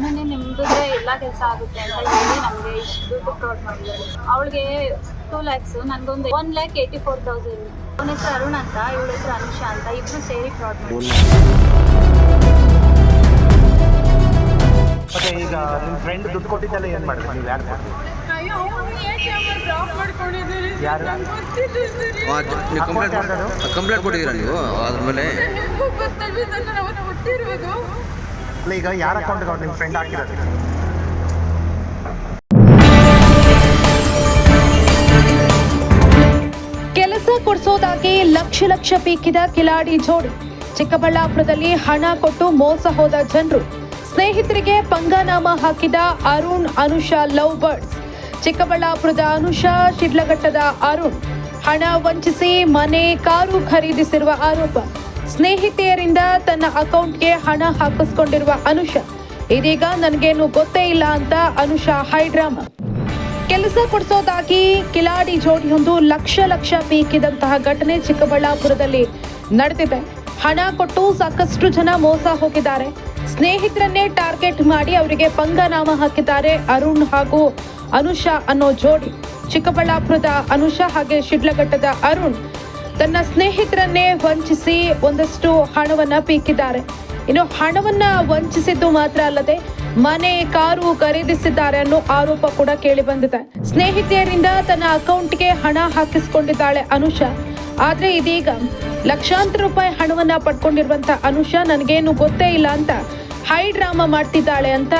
ಅವಳು ನಿಮ್ದೇ ಎಲ್ಲ ಕೆಲಸ ಆಗುತ್ತೆ ಅಂತ ಹೇಳಿ ನಮಗೆ ಇಷ್ಟು ದುಡ್ಡು ಫ್ರಾಡ್ ಮಾಡಿದ್ದಾರೆ. ಅವಳಿಗೆ ಟೂ ಲ್ಯಾಕ್ಸ್ ನನಗೊಂದು one lakh eighty four thousand ಅವನ ಹೆಸರು ಅರುಣ್ ಅಂತ ಇವಳ ಹೆಸರು ಅನುಷಾ ಅಂತ ಇಬ್ರು ಸೇರಿ ಫ್ರಾಡ್ ಮಾಡಿದ್ದಾರೆ. ಮತ್ತೆ ಈಗ ನಿಮ್ಮ ಫ್ರೆಂಡ್ ದುಡ್ಡು ಕೊಟ್ಟಿದ್ದಲ್ಲ ಏನು ಮಾಡಿದ್ರಿ? ನೀವು ಯಾರು ಕಂಪ್ಲೇಂಟ್? ಕಂಪ್ಲೇಂಟ್ ಕೊಟ್ಟಿದ್ದೀರಾ ನೀವು? ಅದ್ರ ಮೇಲೆ? ಈಗ ಯಾರ ಅಕೌಂಟ್ಗೆ ಅವ್ರು ನಿಮ್ಮ ಫ್ರೆಂಡ್ ಹಾಕಿರೋದು? ಕೆಲಸ ಕೊಡಿಸೋದಾಗಿ ಲಕ್ಷ ಲಕ್ಷ ಪೀಕಿದ ಕಿಲಾಡಿ ಜೋಡಿ. ಚಿಕ್ಕಬಳ್ಳಾಪುರದಲ್ಲಿ ಹಣ ಕೊಟ್ಟು ಮೋಸ ಹೋದ ಜನರು. ಸ್ನೇಹಿತರಿಗೆ ಪಂಗನಾಮ ಹಾಕಿದ ಅರುಣ್, ಅನುಷಾ, ಲವ್ ಬರ್ಡ್ಸ್. ಚಿಕ್ಕಬಳ್ಳಾಪುರದ ಅನುಷಾ, ಶಿಡ್ಲಘಟ್ಟದ ಅರುಣ್. ಹಣ ವಂಚಿಸಿ ಮನೆ, ಕಾರು ಖರೀದಿಸಿರುವ ಆರೋಪ. ಸ್ನೇಹಿತೆಯರಿಂದ ತನ್ನ ಅಕೌಂಟ್ಗೆ ಹಣ ಹಾಕಿಸ್ಕೊಂಡಿರುವ ಅನುಷಾ, ಇದೀಗ ನನಗೇನು ಗೊತ್ತೇ ಇಲ್ಲ ಅಂತ ಅನುಷಾ ಹೈಡ್ರಾಮಾ. ಕೆಲಸ ಕೊಡಿಸೋದಾಗಿ ಕಿಲಾಡಿ ಜೋಡಿಯೊಂದು ಲಕ್ಷ ಲಕ್ಷ ಪೀಕಿದಂತಹ ಘಟನೆ ಚಿಕ್ಕಬಳ್ಳಾಪುರದಲ್ಲಿ ನಡೆದಿದೆ. ಹಣ ಕೊಟ್ಟು ಸಾಕಷ್ಟು ಜನ ಮೋಸ ಹೋಗಿದ್ದಾರೆ. ಸ್ನೇಹಿತರನ್ನೇ ಟಾರ್ಗೆಟ್ ಮಾಡಿ ಅವರಿಗೆ ಪಂಗನಾಮ ಹಾಕಿದ್ದಾರೆ ಅರುಣ್ ಹಾಗೂ ಅನುಷಾ ಅನ್ನೋ ಜೋಡಿ. ಚಿಕ್ಕಬಳ್ಳಾಪುರದ ಅನುಷಾ ಹಾಗೆ ಶಿಡ್ಲಘಟ್ಟದ ಅರುಣ್ ತನ್ನ ಸ್ನೇಹಿತರನ್ನೇ ವಂಚಿಸಿ ಒಂದಷ್ಟು ಹಣವನ್ನ ಪೀಕಿದ್ದಾರೆ ಇನ್ನು ಹಣವನ್ನ ವಂಚಿಸಿದ್ದು ಮಾತ್ರ ಅಲ್ಲದೆ ಮನೆ, ಕಾರು ಖರೀದಿಸಿದ್ದಾರೆ ಅನ್ನೋ ಆರೋಪ ಕೂಡ ಕೇಳಿ ಬಂದಿದೆ. ಸ್ನೇಹಿತೆಯರಿಂದ ತನ್ನ ಅಕೌಂಟ್ಗೆ ಹಣ ಹಾಕಿಸಿಕೊಂಡಿದ್ದಾಳೆ ಅನುಷಾ. ಆದ್ರೆ ಇದೀಗ ಲಕ್ಷಾಂತರ ರೂಪಾಯಿ ಹಣವನ್ನ ಪಡ್ಕೊಂಡಿರುವಂತ ಅನುಷಾ ನನಗೇನು ಗೊತ್ತೇ ಇಲ್ಲ ಅಂತ ಹೈ ಡ್ರಾಮಾ ಮಾಡ್ತಿದ್ದಾಳೆ ಅಂತ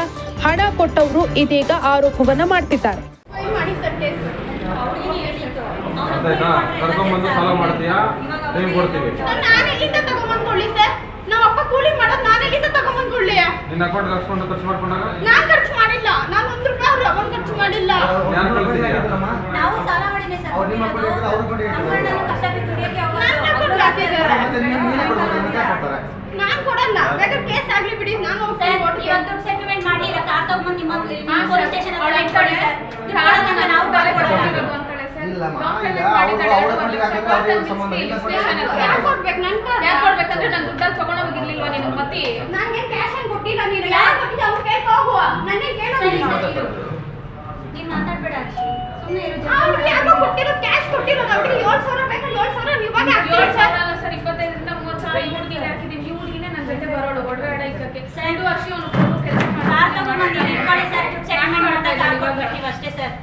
ಹಣ ಕೊಟ್ಟವರು ಇದೀಗ ಆರೋಪವನ್ನ ಮಾಡ್ತಿದ್ದಾರೆ ಮಾಡಿ ಸರ್ ಕೇಸ್ ಆಯ್ತಾ ಕರ್ಕೊಂಬಂದು ಫಾಲೋ ಮಾಡ್ತೀಯಾ? ಟೈಮ್ ಕೊಡ್ತೀವಿ. ನಾನು ಎಲ್ಲಿಂದ ತಗೊಂಬಂದ್ಕೊಳ್ಳಿ ಸರ್? ನಮ್ಮ ಅಪ್ಪ ಕೂಲಿ ಮಾಡೋದು ನಾನು ಎಲ್ಲಿಂದ ತಗೊಂಬಂದ್ಕೊಳ್ಳಿ ನಿನ್ನ ಅಕೌಂಟ್ ಹಾಕ್ಸ್ಕೊಂಡು ಖರ್ಚು ಮಾಡ್ಕೊಂಡಾಗ? ನಾನು ಖರ್ಚು ಮಾಡಿಲ್ಲ. ನಾನು ಒಂದು ರೂಪಾಯಿ ಅವ್ರ ಖರ್ಚು ಮಾಡಿಲ್ಲ. ಕಳಿಸಿದ್ಯಾ? ನಾವು ಸಾಲ ಮಾಡಿದ್ವಿ ಸರ್. ಅಕೌಂಟ್ ನಾನು ಕೊಡಲ್ಲ. ಬೇಕಾದ್ರೆ ಕೇಸ್ ಆಗ್ಲಿ ಬಿಡಿ. ನಾನು. ಇವತ್ತು ಸೆಟಲ್ಮೆಂಟ್ ಮಾಡಿ ಇಲ್ಲ ಕಾರ್ ತಗೊಂಡ್ಬಂದು ನಿಮ್ಮ ಪೊಲೀಸ್. ಸ್ಟೇಷನ್ ನಾವು ಕೊಡ್ತೀವಿ. ಅಂತಾಳೆ ಸರ್. ಡಾಕ್ಯುಮೆಂಟ್ ಮಾಡಿದ್ದಾಳೆ, ಎರಡು ವರ್ಷ ಕೋರ್ಟಲ್ಲಿ ನಿಲ್ಲಿಸಿ, ಸ್ಟೇಷನ್ ಹತ್ರ. ಯಾಕ್ ಕೊಡ್ಬೇಕು? ನನ್ ಯಾಕೆ ಕೊಡ್ಬೇಕಂದ್ರೆ ನಾನು ದುಡ್ಡಲ್ಲಿ ತಗೊಂಡು ಹೋಗಿರ್ಲಿಲ್ವಾ ನಿನಗೆ ಮತ್ತೆ? ನಂಗೆ ಕ್ಯಾಶ್ ಕೊಟ್ಟಿಲ್ಲ ನೀನು. ಯಾರು ಕೊಟ್ಟಿಲ್ಲ ಅವ್ರು ಕೇಳ್ಕೊ ಹೋಗುವ. ನನಗೆ ಸರಿ, ಕೇಳೋದಿಲ್ಲ ಸರಿ. ನೀನ್ ಮಾತಾಡ್ಬೇಡ ಸುಮ್ಮನೆ ಇರು ಅವ್ರಿಗೆ ಯಾಕೋ ಕೊಟ್ಟಿರೋ ಕ್ಯಾಶ್ ಕೊಟ್ಟಿರೋದು. ಅವ್ರಿಗೆ ಏಳು ಸಾವಿರ ಬೇಕಾ. ಏಳು ಸಾವಿರ ಇವಾಗ ಏಳು ಸಾವಿರ ಸರ್ ಅಲ್ಲ ಸರ್ ಇಪ್ಪತ್ತೈದರಿಂದ ಮೂವತ್ತು ಸಾವಿರ. ಈ ಹುಡುಗಿಗೆ ಹಾಕಿದ್ದೀನಿ. ಈ ಹುಡುಗಿನೇ ನನ್ನ ಜೊತೆ ಬರೋಡು ಒಡವೆ ಅಡ ಇಕ್ಕಕ್ಕೆ. ಎರಡು ವರ್ಷ ಅವನು ಕೆಲಸ ಕಾರ್ ತಗೊಂಡ್ಬಂದು ಇಟ್ಕೊಳ್ಳಿ ಸರ್ ಸೆಟಲ್ಮೆಂಟ್ ಮಾಡಿದಾಗ ಕಾರ್ ಕೊಟ್ಬಿಡ್ತೀವಿ ಅಷ್ಟೇ ಸರ್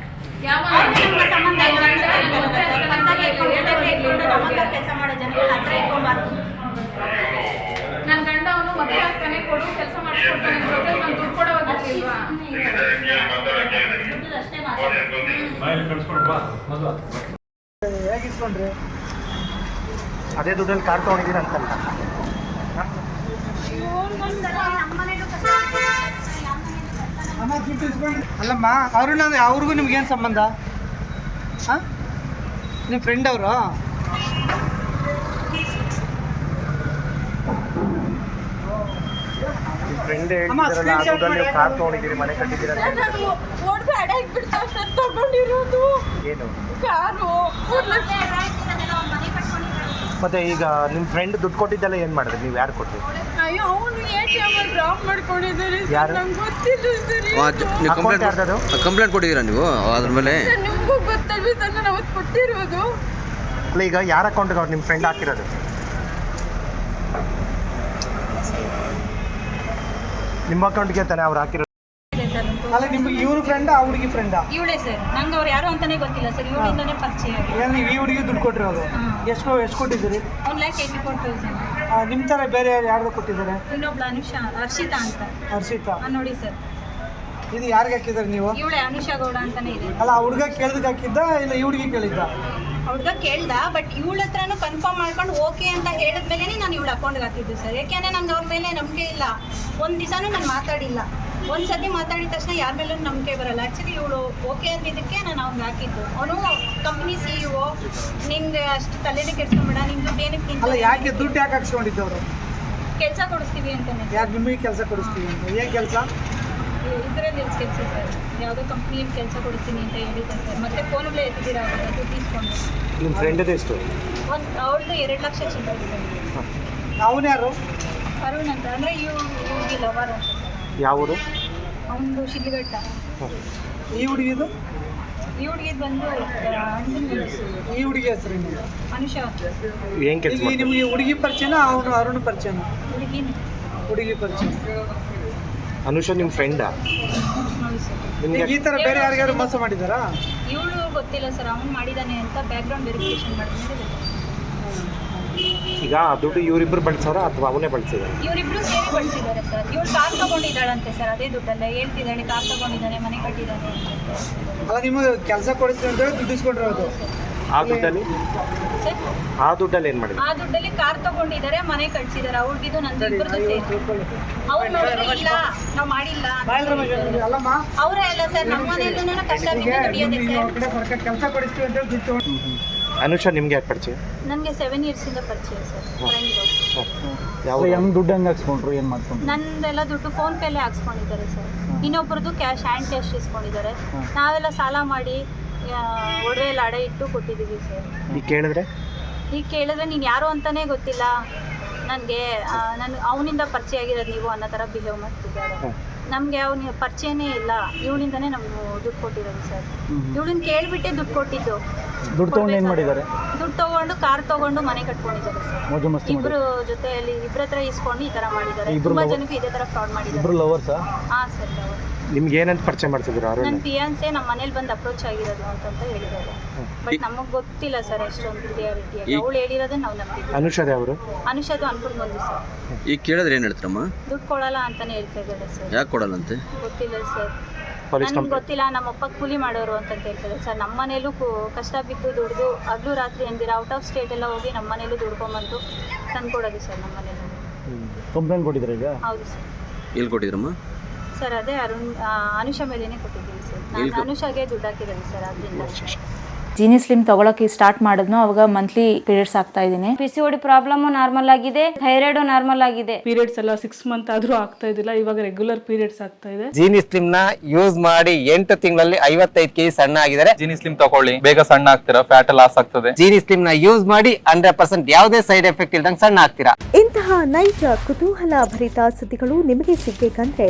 ಅವ್ರಿಗೆ ನಮ್ಗೆ ಸಂಬಂಧ ಇಲ್ಲ ಅಂತ ನಮ್ಗೆ ಗೊತ್ತಿಲ್ಲ. ಬಂದಾಗ ಇಟ್ಕೊಂಡು ಇಟ್ಕೊಂಡು ಇಟ್ಕೊಂಡು ನಮ್ಮ ಹತ್ರ ಕೆಲಸ ಮಾಡೋ ಜನಗಳ ಹತ್ರ ಇಟ್ಕೊಬಾರ್ದು ನನ್ನ ಗಂಡ ಅವನು ಮತ್ತೆ ಆಗ್ತಾನೆ ಕೊಡು ಕೆಲಸ ಮಾಡಿಸ್ಕೊಡ್ತಾನೆ ಜೊತೆ ನಾನು ದುಡ್ಡು ಕೊಡೋವಾಗಿರ್ಲಿಲ್ವಾ ದುಡ್ಡು ಅಷ್ಟೇ ಮಾತಾಡೋದು ಹೇಗೆ ಅದೇ ದುಡ್ಡಲ್ಲಿ ಕಾರ್ ತಗೊಂಡಿದ್ದೀರ ಅಂತಲ್ಲ. ಅಲ್ಲಮ್ಮ ಅರುಣ್ ಅಂದ್ರೆ ಅವ್ರಿಗೂ ನಿಮ್ಗೇನು ಸಂಬಂಧ? ಹಾಂ? ನಿಮ್ಮ ಫ್ರೆಂಡ್ ಅವರು? ನಿಮ್ಮ ಫ್ರೆಂಡ್ ಹೇಳ್ತಿದ್ರಲ್ಲ ನೀವು. ಕಾರ್ ತೊಗೊಂಡಿದ್ದೀರಿ ಮನೆ ಕಟ್ಟಿದ್ದೀರ ಅಂತ ಹೇಳ್ತಿದ್ರಲ್ಲ. ಒಡ್ದು ಅಡ ಸರ್ ತಗೊಂಡಿರೋದು. ಏನು? ಕಾರು. ಮತ್ತೆ ಈಗ ನಿಮ್ಮ ಫ್ರೆಂಡ್ ದುಡ್ಡು ಕೊಟ್ಟಿದ್ದೆಲ್ಲ ಏನು ಮಾಡಿದ್ರಿ? ನೀವು ಯಾರು ಕೊಟ್ಟಿರಿ ಅಯ್ಯೋ ಅವನು ಎ ಟಿ ಎಂ ಡ್ರಾಪ್ ಮಾಡ್ಕೊಂಡಿದ್ದಾರೆ ಯಾರು? ನಂಗೆ ಗೊತ್ತಿಲ್ಲ ಸರ್ ಆ, ನೀವು ಕಂಪ್ಲೇಂಟ್? ಕಂಪ್ಲೇಂಟ್ ಕೊಟ್ಟಿದ್ದೀರಾ ನೀವು? ಅದ್ರ ಮೇಲೆ ಸರ್ ನಿಮಗೂ ಗೊತ್ತಲ್ವಿ ಸರ್ ನಾನು ಅವತ್ತು ಕೊಟ್ಟಿರೋದು. ಅಲ್ಲ ಈಗ ಯಾರ ಅಕೌಂಟ್ ಅವ್ರು ನಿಮ್ಮ ಫ್ರೆಂಡ್ ಹಾಕಿರೋದು? ನಿಮ್ಮ ಅಕೌಂಟ್ಗೆ ತಾನೇ ಅವ್ರು ಹಾಕಿರೋ ಅಲ್ಲ ನಿಮ್ಗೆ ಇವ್ರ ಫ್ರೆಂಡ್ ಆ ಹುಡುಗಿ ಫ್ರೆಂಡಾ ಇವಳೇ ಸರ್. ನಂಗೆ ಅವ್ರು ಯಾರು ಅಂತಾನೆ ಗೊತ್ತಿಲ್ಲ ಸರ್. ಇವಳಿಂದಾನೆ ಪರಿಚಯ ನೀವು ಈ ಹುಡುಗಿ ದುಡ್ಡು ಕೊಟ್ಟಿರೋದು ಎಷ್ಟು ಎಷ್ಟು ಕೊಟ್ಟಿದ್ದೀರಿ? One lakh eighty four thousand ನಿಮ್ಮ ಥರ ಬೇರೆ ಯಾರು ಯಾರ್ದು ಕೊಟ್ಟಿದ್ದಾರೆ? ಇನ್ನೊಬ್ಳು ಅನುಷಾ ಹರ್ಷಿತಾ ಅಂತ. ಹರ್ಷಿತಾ? ಆ, ನೋಡಿ ಸರ್. ಇದು ಯಾರಿಗೆ ಹಾಕಿದ್ದಾರೆ ನೀವು? ಇವಳೆ ಅನುಷಾ ಗೌಡ ಅಂತಾನೆ ಇದೆ. ಅಲ್ಲ ಆ ಹುಡುಗ ಕೇಳ್ದಕ್ಕೆ ಹಾಕಿದ್ದ ಇಲ್ಲ ಈ ಹುಡುಗಿ ಕೇಳಿದ್ದ? ಹುಡ್ಗ ಕೇಳ್ದ ಬಟ್ ಇವಳ ಹತ್ರನೂ ಕನ್ಫರ್ಮ್ ಮಾಡ್ಕೊಂಡು ಓಕೆ ಅಂತ ಹೇಳಿದ್ಮೇಲೆ ನಾನು ಇವಳ ಅಕೌಂಟ್ಗೆ ಹಾಕಿದ್ದು ಸರ್ ಯಾಕೆಂದ್ರೆ ನಂಗೆ ಅವ್ರ ಮೇಲೆ ನಂಬಿಕೆ ಇಲ್ಲ. ಒಂದು ದಿವಸನೂ ನಾನು ಮಾತಾಡಿಲ್ಲ. ಒಂದು ಸತಿ ಮಾತಾಡಿದ ತಕ್ಷಣ ಯಾರ ಮೇಲೂ ನಂಬಿಕೆ ಬರಲ್ಲ. ಆ್ಯಕ್ಚುಲಿ ಇವಳು ಓಕೆ ಅಂದಿದ್ದಕ್ಕೆ ನಾನು ಅವ್ನಿಗೆ ಹಾಕಿದ್ದು. ಅವನು ಕಂಪ್ನಿ ಸಿ ಇ ಒ ನಿಮ್ಗೆ ಅಷ್ಟು ತಲೆನೇ ಕೆಡ್ಸ್ಕೊಂಬೇಡ ನಿಮ್ ದುಡ್ಡು ಏನಕ್ಕೆ ಅಲ್ಲ ಯಾಕೆ ದುಡ್ಡು ಯಾಕೆ ಹಾಕ್ಸ್ಕೊಂಡಿದ್ದವರು ಕೆಲಸ ಕೊಡಿಸ್ತೀವಿ ಅಂತಾನೆ ಯಾರು ನಿಮಗೆ ಕೆಲಸ ಕೊಡಿಸ್ತೀವಿ ಅಂತ? ಏನು ಕೆಲಸ? ಇದರಲ್ಲಿ ಕೆಲಸ ಸರ್. ಯಾವುದೋ ಕಂಪ್ನಿಯಲ್ಲಿ ಕೆಲಸ ಕೊಡ್ತೀನಿ ಅಂತ ಹೇಳಿದ್ದೆ ಸರ್. ಮತ್ತೆ ಫೋನಲ್ಲೇ ಎತ್ತಿದ್ದೀರಾ ಅವರು? ದುಡ್ಡು ಇಸ್ಕೊಂಡು ನಿಮ್ಮ ಫ್ರೆಂಡದ್ದು ಎಷ್ಟು? ಒಂದು ಅವಳದು ಎರಡು ಲಕ್ಷ ಚಿಲ್ಲರೆ ಸರ್. ಅವನು ಯಾರು? ಅರುಣ್ ಅಂತ. ಅಂದರೆ ಇವ್ ಇವ್ರಿಗೆ ಲವರ್ ಅಂತ ಯಾವುದು ಅವನು ಶಿಲ್ಘಟ್ಟ ಈ ಹುಡುಗಿದು ಈ ಹುಡುಗಿದ್ ಬಂದು ಈ ಹುಡುಗಿ ಹೆಸರು ಏನು? ಅನುಷಾ ಏನ್ ಕೆಲಸ ನಿಮಗೆ ಹುಡುಗಿ ಪರಿಚಯನ? ಅವನು ಅರುಣ್ ಪರಿಚಯನ? ಹುಡುಗಿ ಹುಡುಗಿ ಪರಿಚಯ. ಅನುಷ ನಿಮ್ಮ ಫ್ರೆಂಡಾ ನಿಮ್ಗೆ ಈಗ ಈ ತರ ಬೇರೆ ಯಾರಿಗಾರು ಮೋಸ ಮಾಡಿದಾರಾ? ಇವಳು ಗೊತ್ತಿಲ್ಲ ಸರ್ ಅವ್ನು ಮಾಡಿದ್ದಾನೆ ಅಂತ ಬ್ಯಾಕ್ಗ್ರೌಂಡ್ ವೆರಿಫಿಕೇಶನ್ ಮಾಡಿದ್ಮೇಲೆ ಈಗ ಆ ದುಡ್ಡು ಇವರಿಬ್ರು ಬಳಸೋರ ಅಥವಾ ಅವನೇ ಬಳಸಿದ ಇವರಿಬ್ರು ಸೇರಿ ಬಳಸಿದ್ದಾರೆ ಸರ್. ಇವಳು ಕಾರ್ ತಗೊಂಡಿದ್ದಾಳಂತೆ ಸರ್ ಅದೇ ದುಡ್ಡಲ್ಲ ಹೇಳ್ತಿದ್ದಾಳೆ ಕಾರ್ ತಗೊಂಡಿದ್ದಾನೆ ಮನೆ ಕಟ್ಟಿದ್ದಾನೆ ಅಲ್ಲ ನಿಮಗೆ ಕೆಲಸ ಕೊಡಿಸ್ತೀವಿ ಅಂತ ಹೇಳಿ ದುಡ್ಡು ಇಸ್ಕೊಂಡಿರೋದು. ಆ ದುಡ್ಡಲ್ಲಿ? ಆ ದುಡ್ಡಲ್ಲಿ ಏನು ಮಾಡಿದ್ರು? ಆ ದುಡ್ಡಲ್ಲಿ ಕಾರ್ ತಗೊಂಡಿದ್ದಾರೆ ಮನೆ ಕಟ್ಸಿದ್ದಾರೆ ಅವ್ರಿಗಿದು ನನ್ನ ಇಬ್ಬರದು ಸೇರಿ ಅವ್ರು ನೋಡಿದ್ರೆ ಇಲ್ಲ ನಾವು ಮಾಡಿಲ್ಲ ಅವ್ರು, ಅಲ್ಲಮ್ಮ? ಅವರೇ ಅಲ್ಲ ಸರ್ ನಮ್ಮ ಮನೆಯಲ್ಲೂ ಕಷ್ಟ ಬಿದ್ದು ದುಡಿಯೋದೆ ಸರ್. ಕೆಲಸ ಕೊಡಿಸ್ತೀವಿ ಅಂತ ಅನುಷ ನಿಮ್ಗೆ ಯಾಕೆ ಪರಿಚಯ? ನನಗೆ ಸೆವೆನ್ ಇಯರ್ಸಿಂದ ಪರಿಚಯ ಸರ್ ಯಾವ ಹೆಂಗ್ ದುಡ್ಡು ಹೆಂಗ್ ಹಾಕ್ಸ್ಕೊಂಡ್ರು ಏನ್ ಮಾಡ್ಕೊಂಡ್ರು? ನಂದೆಲ್ಲ ದುಡ್ಡು ಫೋನ್ ಪೇಲೆ ಹಾಕ್ಸ್ಕೊಂಡಿದ್ದಾರೆ ಸರ್. ಇನ್ನೊಬ್ರದ್ದು ಕ್ಯಾಶ್ ಹ್ಯಾಂಡ್ ಕ್ಯಾಶ್ ಇಸ್ಕೊಂಡಿದ್ದಾರೆ. ನಾವೆಲ್ಲ ಸಾಲ ಮಾಡಿ ಆ, ಅಡ ಇಟ್ಟು ಕೊಟ್ಟಿದ್ದೀವಿ ಸರ್. ಈಗ ಕೇಳಿದ್ರೆ? ಈಗ ಕೇಳಿದ್ರೆ ನೀನು ಯಾರು ಅಂತಾನೆ ಗೊತ್ತಿಲ್ಲ. ನನಗೆ ನಾನು ಅವನಿಂದ ಪರಿಚಯ ಆಗಿರೋದು ನೀವು ಅನ್ನೋ ಥರ ಬಿಹೇವ್ ಮಾಡ್ತಿದ್ದಾರೆ. ನಮಗೆ ಅವ್ನ ಪರಿಚಯನೇ ಇಲ್ಲ. ಇವಳಿಂದನೇ ನಮ್ಗೆ ದುಡ್ಡು ಕೊಟ್ಟಿರೋದು ಸರ್. ಇವಳನ್ನ ಕೇಳಿಬಿಟ್ಟೆ ದುಡ್ಡು ಕೊಟ್ಟಿದ್ದು. ದುಡ್ಡು ತಗೊಂಡು ಏನು ಮಾಡಿದ್ದಾರೆ? ದುಡ್ಡು ತಗೊಂಡು ಕಾರ್ ತಗೊಂಡು ಮನೆ ಕಟ್ಕೊಂಡಿದ್ದಾರೆ ಸರ್. ಇಬ್ರು ಜೊತೆಯಲ್ಲಿ ಇಬ್ಬರ ಹತ್ರ ಇಸ್ಕೊಂಡು ಈ ಥರ ಮಾಡಿದ್ದಾರೆ. ತುಂಬ ಜನಕ್ಕೆ ಇದೇ ಥರ ಫ್ರಾಡ್ ಮಾಡಿದ್ದಾರೆ. ಹಾಂ ಸರ್ ಅವರು ನಿಮ್ಗೆ ಏನಂತ ಪರಿಚಯ ಮಾಡ್ತಿದ್ರು ಅರುಣ್? ನನ್ನ ಫಿಯಾನ್ಸೆ ನಮ್ಮ ಮನೇಲಿ ಬಂದು ಅಪ್ರೋಚ್ ಆಗಿರೋದು ಅಂತಂತ ಹೇಳಿದ್ದಾರೆ. ಬಟ್ ನಮಗೆ ಗೊತ್ತಿಲ್ಲ ಸರ್ ಅಷ್ಟೊಂದು ಕ್ಲಿಯಾರಿಟಿ ಅವಳು ಹೇಳಿರೋದು ನಾವು ನಂಬಿದ್ವಿ. ಅನುಷದ ಅವರು? ಅನುಷದು ಅನ್ಕೊಂಡು ಬಂದು ಸರ್. ಈಗ ಕೇಳಿದ್ರೆ ಏನು ಹೇಳ್ತಾರಮ್ಮ? ದುಡ್ಡು ಕೊಡಲ್ಲ ಅಂತಾನೆ ಹೇಳ್ತಾ ಇದ್ದಾರೆ ಸರ್. ಯಾಕೆ ಕೊಡಲ್ಲಂತೆ? ಗೊತ್ತಿಲ್ಲ ಸರ್. ನನಗೆ ಗೊತ್ತಿಲ್ಲ ನಮ್ಮ ಅಪ್ಪ ಕೂಲಿ ಮಾಡೋರು ಅಂತ ಹೇಳ್ತಾರೆ ಸರ್. ನಮ್ಮ ಮನೇಲೂ ಕಷ್ಟ ಬಿದ್ದು ದುಡ್ದು ಹಗಲು ರಾತ್ರಿ ಅಂದಿರ ಔಟ್ ಆಫ್ ಸ್ಟೇಟ್ ಎಲ್ಲ ಹೋಗಿ ನಮ್ಮ ಮನೇಲೂ ದುಡ್ಕೊಂಬಂದು ತಂದ್ಕೊಡೋದು ಸರ್ ನಮ್ಮ ಮನೇಲಿ. ಕಂಪ್ಲೇಂಟ್ ಕೊಟ್ಟಿದ್ರೆ ಈಗ? ಹೌದು ಸರ್. ಎಲ್ಲಿ ಕೊಟ್ಟಿದ್ರಮ್ಮ? ಸರ್ ಅದೇ ಅರುಣ್ ಅನುಷ ಮೇಲೇನೆ ಕೊಟ್ಟಿದ್ದೀವಿ ಸರ್. ನಾನು ಅನುಷಾಗೆ ದುಡ್ಡು ಹಾಕಿದ್ದೀನಿ ಸರ್ ಅದರಿಂದ. ಜೀನಿ ಸ್ಲಿಮ್ ತಗೊಳಕ್ಕೆ ಸ್ಟಾರ್ಟ್ ಮಾಡಿದ್ನೋ ಅವಾಗ ಮಂತ್ಲಿ ಪೀರಿಯಡ್ಸ್ ಆಗ್ತಾ ಇದ್ದೀನಿ. P C O D problem normal ಆಗಿದೆ ಥೈರಾಯ್ಡ್ ನಾರ್ಮಲ್ ಆಗಿದೆ. ಪೀರಿಯಡ್ಸ್ ಎಲ್ಲ ಸಿಕ್ಸ್ ಮಂತ್ ಆದ್ರೂ ಆಗ್ತಾ ಇದಿಲ್ಲ ಇವಾಗ ರೆಗ್ಯುಲರ್ ಪೀರಿಯಡ್ಸ್ ಆಗ್ತಾ ಇದೆ. ಜೀನಿ ಸ್ಲಿಮ್ನ ಯೂಸ್ ಮಾಡಿ ಎಂಟು ತಿಂಗಳಲ್ಲಿ ಐವತ್ತೈದು ಕೆಜಿ ಸಣ್ಣ ಆಗಿದ್ದಾರೆ. ಜೀನಿ ಸ್ಲಿಮ್ ತಗೊಳ್ಳಿ ಬೇಗ ಸಣ್ಣ ಆಗ್ತೀರಾ ಫ್ಯಾಟ್ ಲಾಸ್ ಆಗ್ತದೆ. ಜೀನಿ ಸ್ಲಿಮ್ನ ಯೂಸ್ ಮಾಡಿ ಹಂಡ್ರೆಡ್ ಪರ್ಸೆಂಟ್ ಯಾವುದೇ ಸೈಡ್ ಎಫೆಕ್ಟ್ ಇಲ್ದಂಗೆ ಸಣ್ಣ ಆಗ್ತೀರಾ. ಇಂತಹ ನೈಜ ಕುತೂಹಲ ಭರಿತ ಸುದ್ದಿಗಳು ನಿಮಗೆ ಸಿಗಬೇಕಂದ್ರೆ